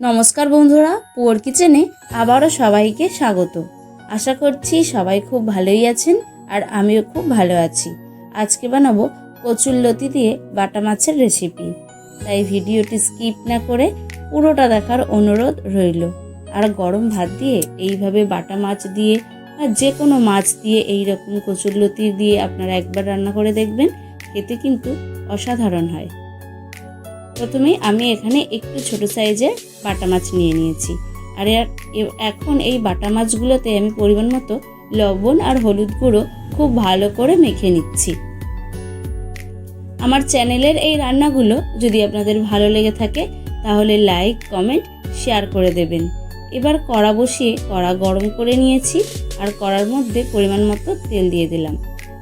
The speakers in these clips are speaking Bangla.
নমস্কার বন্ধুরা, পুয়ার কিচেনে আবারও সবাইকে স্বাগত। আশা করছি সবাই খুব ভালোই আছেন আর আমিও খুব ভালো আছি। আজকে বানাবো কচুর লতি দিয়ে বাটা মাছের রেসিপি তাই ভিডিওটি স্কিপ না করে পুরোটা দেখার অনুরোধ রইল। আর গরম ভাত দিয়ে এইভাবে বাটা মাছ দিয়ে আর যে কোনো মাছ দিয়ে এই রকম কচুর লতি দিয়ে আপনারা একবার রান্না করে দেখবেন, খেতে কিন্তু অসাধারণ হয়। প্রথমেই আমি এখানে একটু ছোট সাইজের বাটা মাছ নিয়ে নিয়েছি। আর এখন এই বাটা মাছগুলোতে আমি পরিমাণ মতো লবণ আর হলুদ গুঁড়ো খুব ভালো করে মেখে নিচ্ছি। আমার চ্যানেলের এই রান্নাগুলো যদি আপনাদের ভালো লেগে থাকে, তাহলে লাইক কমেন্ট শেয়ার করে দেবেন। এবার কড়া বসিয়ে কড়া গরম করে নিয়েছি আর কড়ার মধ্যে পরিমাণ মতো তেল দিয়ে দিলাম।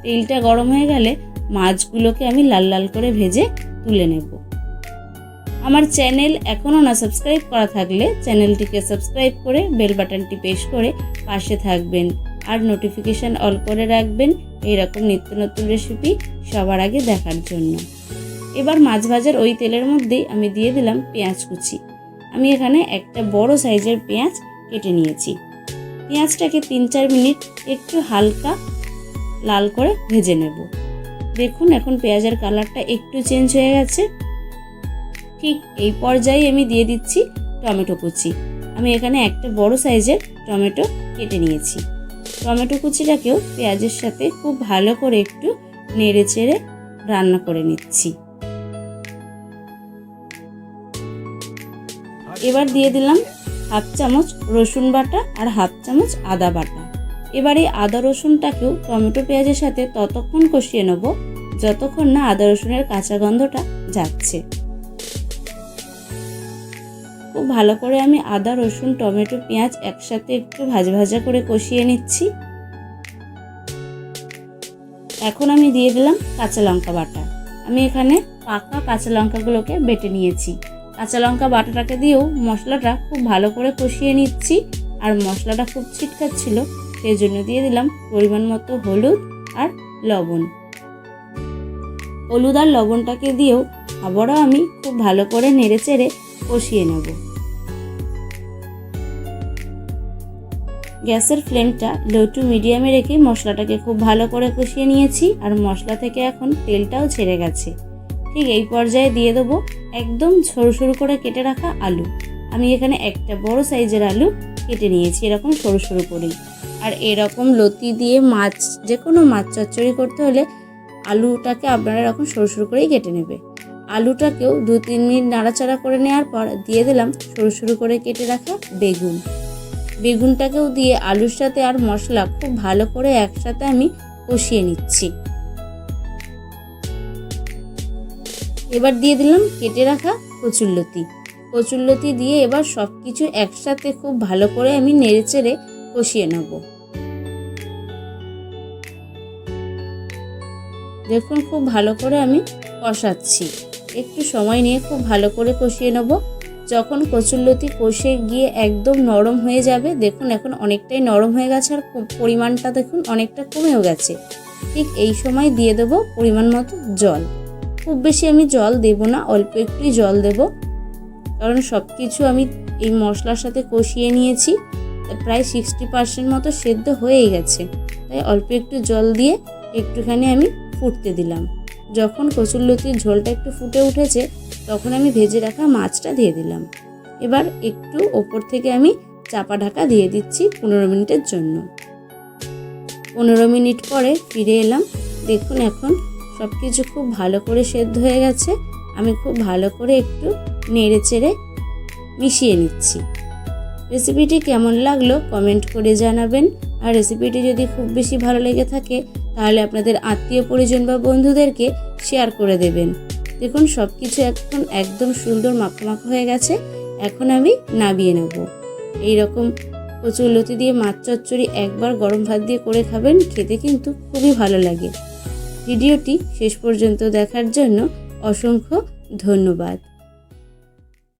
তেলটা গরম হয়ে গেলে মাছগুলোকে আমি লাল লাল করে ভেজে তুলে নেব। আমার চ্যানেল এখনও না সাবস্ক্রাইব করা থাকলে চ্যানেলটিকে সাবস্ক্রাইব করে বেল বাটনটি প্রেস করে পাশে থাকবেন। আর নোটিফিকেশান অল করে রাখবেন এইরকম নিত্য নতুন রেসিপি সবার আগে দেখার জন্য। এবার মাছ ভাজার ওই তেলের মধ্যেই আমি দিয়ে দিলাম পেঁয়াজ কুচি। আমি এখানে একটা বড় সাইজের পেঁয়াজ কেটে নিয়েছি। পেঁয়াজটাকে তিন চার মিনিট একটু হালকা লাল করে ভেজে নেব। দেখুন এখন পেঁয়াজের কালারটা একটু চেঞ্জ হয়ে গেছে। ঠিক এই পর্যায়ে আমি দিয়ে দিচ্ছি টমেটো কুচি। আমি এখানে একটা বড় সাইজের টমেটো কেটে নিয়েছি। টমেটো কুচিটাকেও পেঁয়াজের সাথে খুব ভালো করে একটু নেড়ে চেড়ে রান্না করে নিচ্ছি। এবার দিয়ে দিলাম হাফ চামচ রসুন বাটা আর হাফ চামচ আদা বাটা। এবার এই আদা রসুনটাকেও টমেটো পেঁয়াজের সাথে ততক্ষণ কষিয়ে নেব, যতক্ষণ না আদা রসুনের কাঁচা গন্ধটা যাচ্ছে। খুব ভালো করে আমি আদা, রসুন, টমেটো, পেঁয়াজ একসাথে একটু ভাজা ভাজা করে কষিয়ে নিচ্ছি। এখন আমি দিয়ে দিলাম কাঁচা লঙ্কা বাটা। আমি এখানে পাকা কাঁচা লঙ্কাগুলোকে বেটে নিয়েছি। কাঁচা লঙ্কা বাটাটাকে দিয়েও মশলাটা খুব ভালো করে কষিয়ে নিচ্ছি। আর মশলাটা খুব ছিটকাচ্ছিল, সেই জন্য দিয়ে দিলাম পরিমাণ মতো হলুদ আর লবণ। হলুদ আর লবণটাকে দিয়েও আবারও আমি খুব ভালো করে নেড়ে চেড়ে কষিয়ে নেব। গ্যাসের ফ্লেমটা লো টু মিডিয়ামে রেখে মশলাটাকে খুব ভালো করে কষিয়ে নিয়েছি আর মশলা থেকে এখন তেলটাও ছেড়ে গেছে। ঠিক এই পর্যায়ে দিয়ে দেবো একদম সরু সরু করে কেটে রাখা আলু। আমি এখানে একটা বড় সাইজের আলু কেটে নিয়েছি এরকম সরু সরু করেই। আর এরকম লতি দিয়ে মাছ যে কোনো মাছ চচ্চড়ি করতে হলে আলুটাকে আপনারা এরকম সরু সরু করেই কেটে নেবে। আলুটাকেও দু তিন মিনিট নাড়াচাড়া করে নেওয়ার পর দিয়ে দিলাম সরু সরু করে কেটে রাখা বেগুন। বেগুনটাকেও দিয়ে আলুর সাথে আর মশলা খুব ভালো করে একসাথে আমি কষিয়ে নিচ্ছি। এবার দিয়ে দিলাম কেটে রাখা কচুরলতি কচুরলতি দিয়ে এবার সব কিছু একসাথে খুব ভালো করে আমি নেড়েচেড়ে কষিয়ে নেব। দেখুন খুব ভালো করে আমি কষাচ্ছি। একটু সময় নিয়ে খুব ভালো করে কষিয়ে নেব। যখন কচুরলতি কষে গিয়ে একদম নরম হয়ে যাবে, দেখুন এখন অনেকটাই নরম হয়ে গেছে আর পরিমাণটা দেখুন অনেকটা কমেও গেছে। ঠিক এই সময় দিয়ে দেব পরিমাণ মতো জল। খুব বেশি আমি জল দেব না, অল্প একটুই জল দেব। কারণ সব কিছু আমি এই মশলার সাথে কষিয়ে নিয়েছি প্রায় সিক্সটি পার্সেন্ট মতো সেদ্ধ হয়েই গেছে। তাই অল্প একটু জল দিয়ে একটুখানি আমি ফুটতে দিলাম। যখন কচুরলতির ঝোলটা একটু ফুটে উঠেছে, তখন আমি ভেজে রাখা মাছটা দিয়ে দিলাম। এবার একটু ওপর থেকে আমি চাপা ঢাকা দিয়ে দিচ্ছি পনেরো মিনিটের জন্য। পনেরো মিনিট পরে ফিরে এলাম। দেখুন এখন সব কিছু খুব ভালো করে সেদ্ধ হয়ে গেছে। আমি খুব ভালো করে একটু নেড়ে চেড়ে মিশিয়ে নিচ্ছি। রেসিপিটি কেমন লাগল কমেন্ট করে জানাবেন। আর রেসিপিটি যদি খুব বেশি ভালো লেগে থাকে তাহলে আপনাদের আত্মীয় পরিজন বা বন্ধুদেরকে শেয়ার করে দেবেন। দেখুন সব কিছু এখন একদম সুন্দর মাখো মাখো হয়ে গেছে। এখন আমি নাবিয়ে নেব। এই রকম কচুর লতি দিয়ে মাছ চচ্চড়ি একবার গরম ভাত দিয়ে করে খাবেন, খেতে কিন্তু খুবই ভালো লাগে। ভিডিওটি শেষ পর্যন্ত দেখার জন্য অসংখ্য ধন্যবাদ।